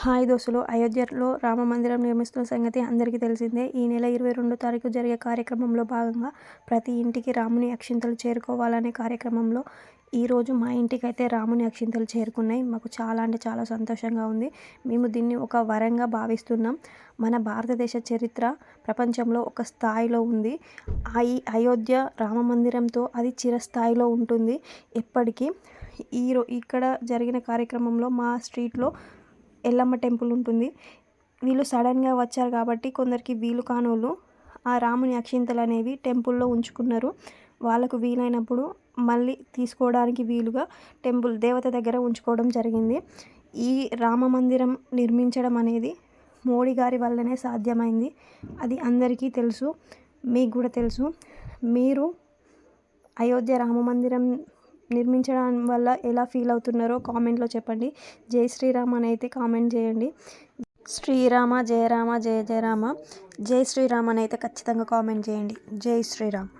Hi దోస్తులు అయోధ్యలో రామ మందిరం నిర్మిస్తున్న సంగతి అందరికీ తెలిసిందే. ఈ నెల ఇరవై రెండో తారీఖు జరిగే కార్యక్రమంలో భాగంగా ప్రతి ఇంటికి రాముని అక్షింతలు చేరుకోవాలనే కార్యక్రమంలో ఈరోజు మా ఇంటికి అయితే రాముని అక్షింతలు చేరుకున్నాయి. మాకు చాలా అంటే చాలా సంతోషంగా ఉంది. మేము దీన్ని ఒక వరంగా భావిస్తున్నాం. మన భారతదేశ చరిత్ర ప్రపంచంలో ఒక స్థాయిలో ఉంది. ఈ అయోధ్య రామ మందిరంతో అది చిరస్థాయిలో ఉంటుంది. ఎప్పటికీ ఈ ఇక్కడ జరిగిన కార్యక్రమంలో మా స్ట్రీట్లో ఎల్లమ్మ టెంపుల్ ఉంటుంది. వీళ్ళు సడన్గా వచ్చారు కాబట్టి కొందరికి వీలు కానోళ్ళు ఆ రాముని అక్షింతలు అనేవి టెంపుల్లో ఉంచుకున్నారు. వాళ్ళకు వీలైనప్పుడు మళ్ళీ తీసుకోవడానికి వీలుగా టెంపుల్ దేవత దగ్గర ఉంచుకోవడం జరిగింది. ఈ రామ మందిరం నిర్మించడం అనేది మోడీ గారి వల్లనే సాధ్యమైంది. అది అందరికీ తెలుసు మీకు కూడా తెలుసు. మీరు అయోధ్య రామ మందిరం నిర్మించడం వల్ల ఎలా ఫీల్ అవుతున్నారో కామెంట్లో చెప్పండి. జై శ్రీరామ్ అని అయితే కామెంట్ చేయండి. శ్రీరామ జయరామ జయ జయ రామ. జై శ్రీరామ్ అని అయితే ఖచ్చితంగా కామెంట్ చేయండి. జై శ్రీరామ్.